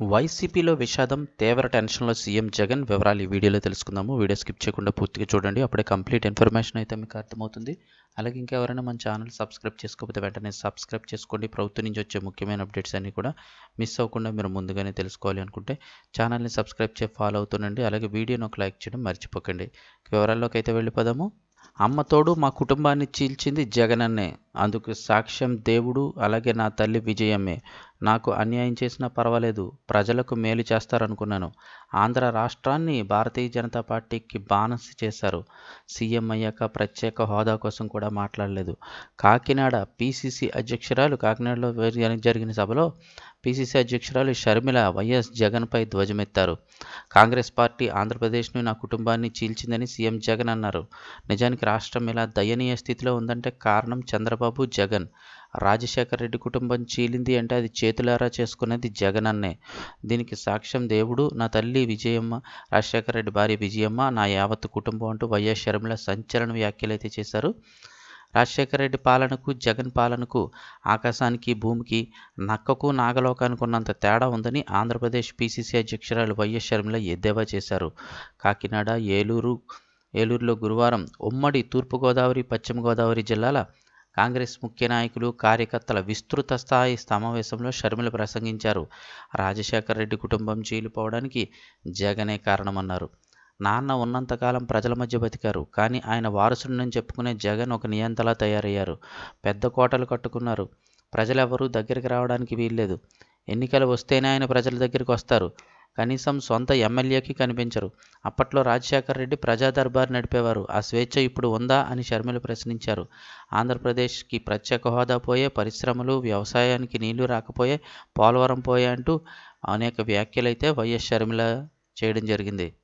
వైసీపీలో విషాదం తీవ్ర టెన్షన్లో సీఎం జగన్ వివరాలు ఈ వీడియోలో తెలుసుకుందాము. వీడియో స్కిప్ చేయకుండా పూర్తిగా చూడండి. అప్పుడే కంప్లీట్ ఇన్ఫర్మేషన్ అయితే మీకు అర్థమవుతుంది. అలాగే ఇంకెవరైనా మన ఛానల్ సబ్స్క్రైబ్ చేసుకోకపోతే వెంటనే సబ్స్క్రైబ్ చేసుకోండి. ప్రభుత్వం నుంచి వచ్చే ముఖ్యమైన అప్డేట్స్ అన్నీ కూడా మిస్ అవ్వకుండా మీరు ముందుగానే తెలుసుకోవాలి అనుకుంటే ఛానల్ని సబ్స్క్రైబ్ చేసి ఫాలో అవుతుండండి. అలాగే వీడియోని ఒక లైక్ చేయడం మర్చిపోకండి. వివరాల్లోకి అయితే వెళ్ళిపోదాము. అమ్మ తోడు మా కుటుంబాన్ని చీల్చింది జగనన్నే. అందుకు సాక్ష్యం దేవుడు అలాగే నా తల్లి విజయమ్మే నాకు అన్యాయం చేసినా పర్వాలేదు ప్రజలకు మేలు చేస్తారనుకున్నాను. ఆంధ్ర రాష్ట్రాన్ని భారతీయ జనతా పార్టీకి బానస్ చేశారు. సీఎం అయ్యాక ప్రత్యేక హోదా కోసం కూడా మాట్లాడలేదు. కాకినాడ పీసీసీ అధ్యక్షురాలు కాకినాడలో జరిగిన సభలో పీసీసీ అధ్యక్షురాలు షర్మిల వైఎస్ జగన్పై ధ్వజమెత్తారు. కాంగ్రెస్ పార్టీ ఆంధ్రప్రదేశ్ను నా కుటుంబాన్ని చీల్చిందని సీఎం జగన్ అన్నారు. నిజానికి రాష్ట్రం ఇలా దయనీయ స్థితిలో ఉందంటే కారణం చంద్రబాబు జగన్. రాజశేఖర రెడ్డి కుటుంబం చీలింది అంటే అది చేతులారా చేసుకున్నది జగన్ అన్నే దీనికి సాక్ష్యం దేవుడు నా తల్లి విజయమ్మ రాజశేఖర రెడ్డి భార్య విజయమ్మ నా యావత్ కుటుంబం అంటూ వైఎస్ షర్మిల సంచలన వ్యాఖ్యలైతే చేశారు. రాజశేఖర రెడ్డి పాలనకు జగన్ పాలనకు ఆకాశానికి భూమికి నక్కకు నాగలోకానికి ఉన్నంత తేడా ఉందని ఆంధ్రప్రదేశ్ పీసీసీ అధ్యక్షురాలు వైఎస్ షర్మిల ఎద్దేవా చేశారు. కాకినాడ ఏలూరు ఏలూరులో గురువారం ఉమ్మడి తూర్పుగోదావరి పశ్చిమ గోదావరి జిల్లాల కాంగ్రెస్ ముఖ్య నాయకులు కార్యకర్తల విస్తృత స్థాయి సమావేశంలో షర్మిల ప్రసంగించారు. రాజశేఖర రెడ్డి కుటుంబం చీలిపోవడానికి జగనే కారణమన్నారు. నాన్న ఉన్నంతకాలం ప్రజల మధ్య బతికారు. కానీ ఆయన వారసుడిని చెప్పుకునే జగన్ ఒక నియంతలా తయారయ్యారు. పెద్ద కోటలు కట్టుకున్నారు. ప్రజలెవరూ దగ్గరికి రావడానికి వీల్లేదు. ఎన్నికలు వస్తేనే ఆయన ప్రజల దగ్గరికి వస్తారు. కనీసం సొంత ఎమ్మెల్యేకి కనిపించరు. అప్పట్లో రాజశేఖర రెడ్డి ప్రజా దర్బార్ నడిపేవారు. ఆ స్వేచ్ఛ ఇప్పుడు ఉందా అని షర్మిల ప్రశ్నించారు. ఆంధ్రప్రదేశ్కి ప్రత్యేక హోదా పోయే పరిశ్రమలు వ్యవసాయానికి నీళ్ళు రాకపోయే పోలవరం పోయే అంటూ అనేక వ్యాఖ్యలైతే వైఎస్ షర్మిల చేయడం జరిగింది.